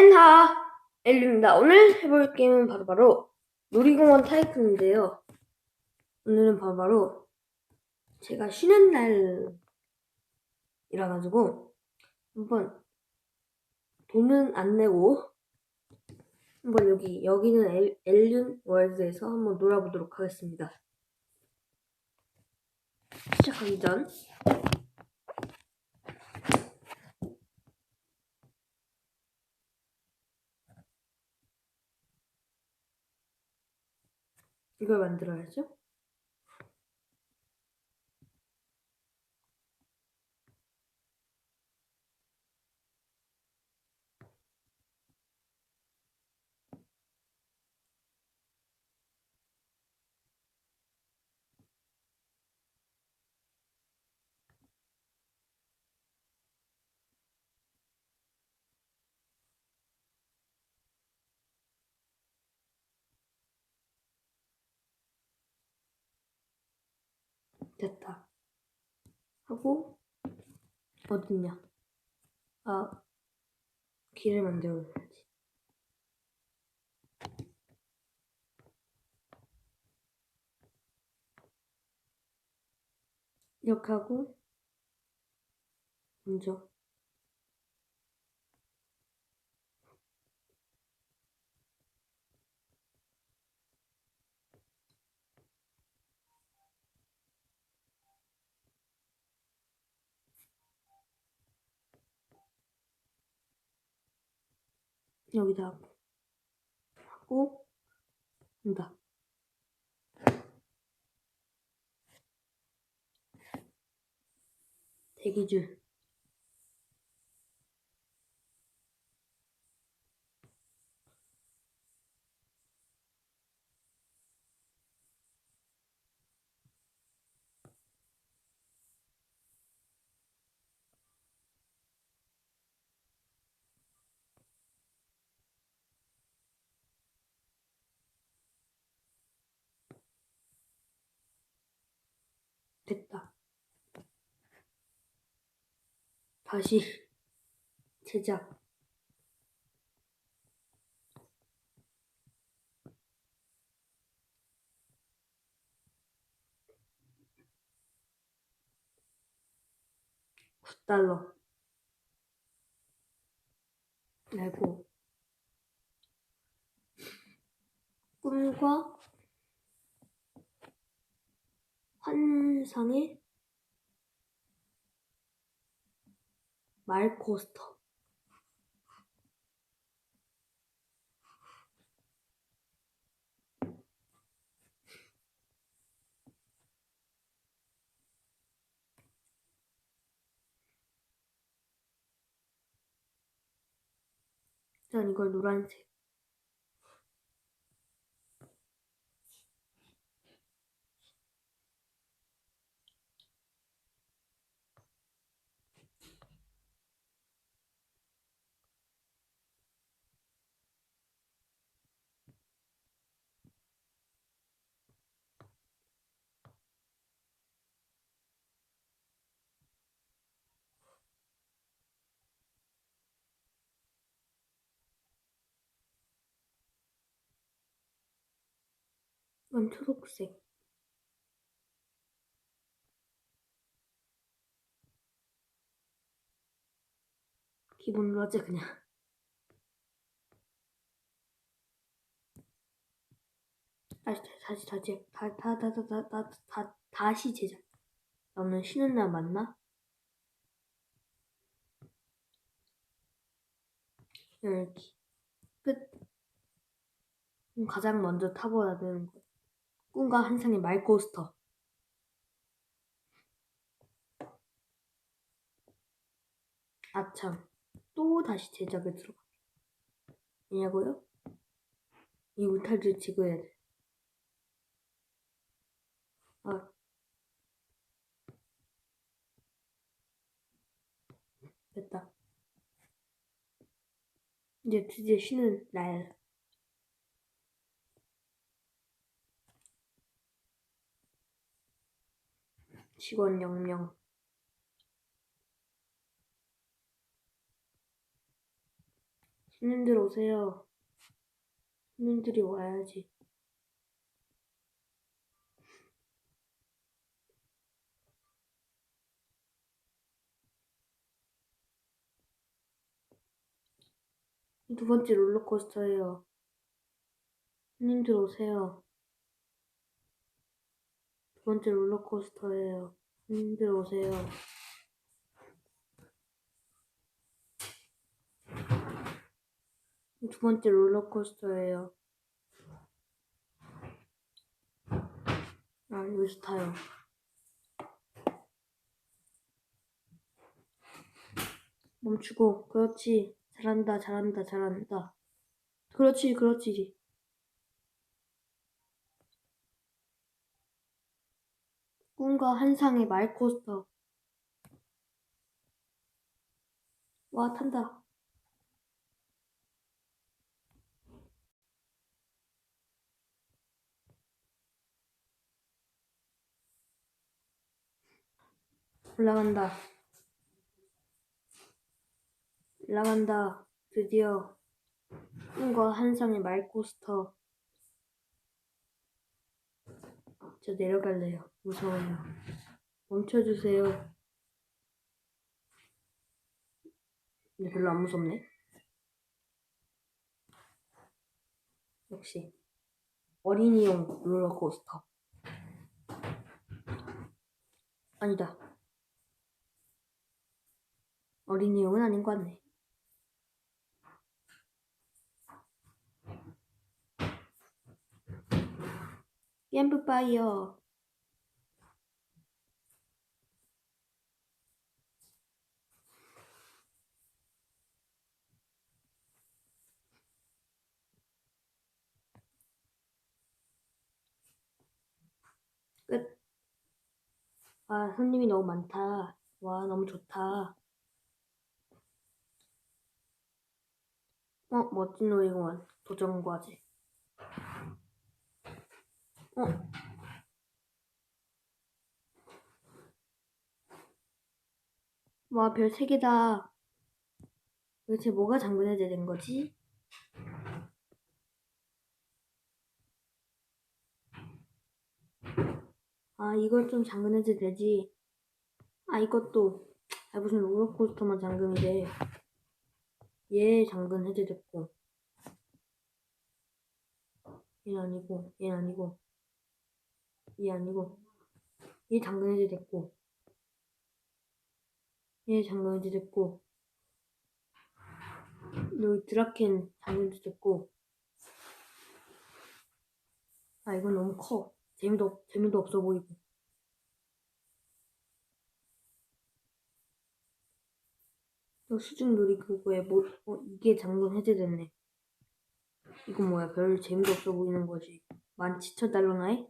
엔하 엘리입니다. 오늘 해볼 게임은 바로 바로 놀이공원 타이쿤인데요. 오늘은 바로 바로 제가 쉬는 날이라 가지고 한번 돈은 안 내고 한번 여기 여기는 엘, 엘륜 월드에서 한번 놀아보도록 하겠습니다. 시작하기 전 이걸 만들어야죠. 됐다. 하고 어딨냐? 아 길을 만들어야지. 이렇게 하고 먼저 여기다 하고 한다. 대기줄 됐다. 다시 제작. 달러 내고 꿈과 환상의 말코스터. 일단 이걸 노란색 이건 초록색. 기본으로 하자 그냥. 다시 다시 다시 다다다다다 다 다시 제작. 나 오늘 쉬는 날 맞나? 열기. 끝. 가장 먼저 타보아야 되는 거 꿈과 환상의 말코스터 아참 또 다시 제작에 들어가 왜냐고요? 이 울타리를 찍어야 돼 아. 됐다. 이제 드디어 쉬는 날. 직원 0명. 손님들 오세요. 손님들이 와야지. 두 번째 롤러코스터예요. 손님들 오세요. 두 번째 롤러코스터예요. 손님들 오세요. 두 번째 롤러코스터예요. 아, 여기서 타요. 멈추고, 그렇지. 잘한다, 잘한다, 잘한다. 그렇지, 그렇지. 꿈과 한상의 말코스터. 와, 탄다. 올라간다. 올라간다. 드디어 꿈과 한상의 말코스터. 저 내려갈래요. 무서워요. 멈춰주세요. 근데 별로 안 무섭네. 역시 어린이용 롤러코스터. 아니다. 어린이용은 아닌 것 같네. 캠프파이어. 끝. 아, 손님이 너무 많다. 와, 너무 좋다. 어, 멋진 놀이공원. 도전과제. 어. 와, 별세 개다. 도대체 뭐가 장군해제 된 거지? 아, 이걸 좀 장군해제 되지. 아, 이것도. 아, 무슨 롤러코스터만 잠금이 돼. 얘 장군 해제됐고. 얘는 아니고, 얘는 아니고. 얘 아니고. 얘 장군 해제 됐고. 얘 장군 해제 됐고. 여기 드라켄 장군 해제 됐고. 아, 이건 너무 커. 재미도, 없- 재미도 없어 보이고. 또 수중 놀이기구에 뭐, 어, 이게 장군 해제됐네. 이건 뭐야, 별 재미도 없어 보이는 거지. 17,000달러나 해?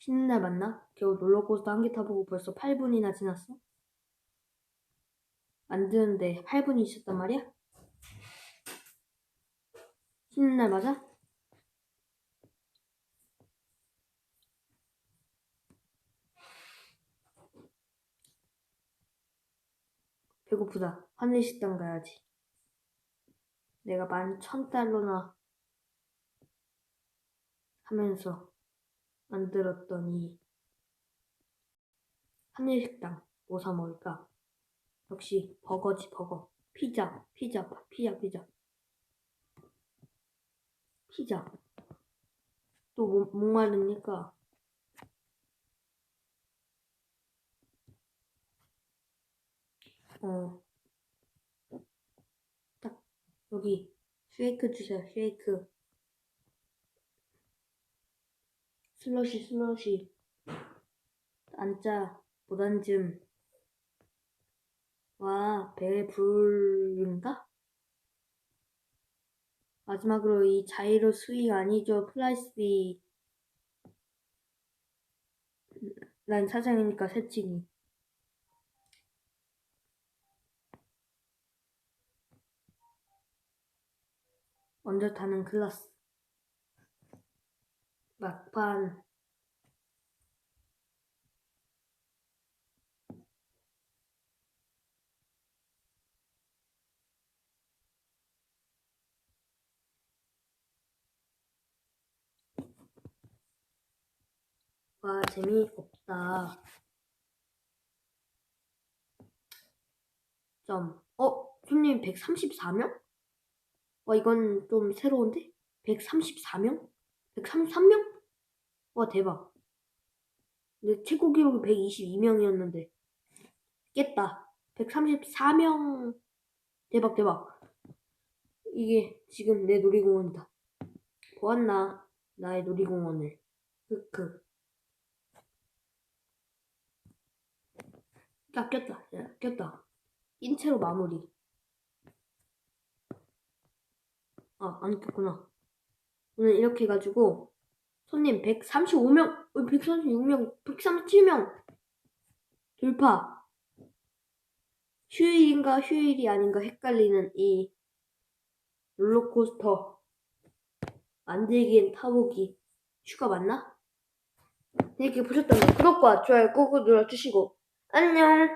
쉬는 날 맞나? 겨우 롤러코스터 한 개 타보고 벌써 8분이나 지났어? 만드는데 8분이 있었단 말이야? 쉬는 날 맞아? 배고프다. 하늘식당 가야지. 내가 만 천 달러나 하면서 만들었더니 하늘식당 뭐 사 먹을까? 역시 버거지 버거. 피자, 피자, 피자, 피자. 피자. 또 뭐, 목마르니까 어. 딱 여기 쉐이크 주세요. 쉐이크. 슬러시 슬러시. 못 앉음. 와, 배 부른가? 마지막으로 이 자이로 스윙 아니죠. 플라이스비. 난 사장이니까 새치기. 먼저 타는 클라스. 막판. 와, 재미없다. 점. 어, 손님 134명? 와, 이건 좀 새로운데? 134명? 133명? 와, 대박. 내 최고 기록이 122명이었는데. 깼다. 134명. 대박, 대박. 이게 지금 내 놀이공원이다. 보았나? 나의 놀이공원을. 크크. 야, 꼈다. 야, 꼈다. 인체로 마무리. 아, 안 꼈구나. 오늘 이렇게 해가지고, 손님 135명, 136명, 137명 돌파. 휴일인가 휴일이 아닌가 헷갈리는 이 롤러코스터 만들기엔 타보기 휴가 맞나? 네, 이렇게 보셨다면 구독과 좋아요 꾹꾹 눌러주시고 안녕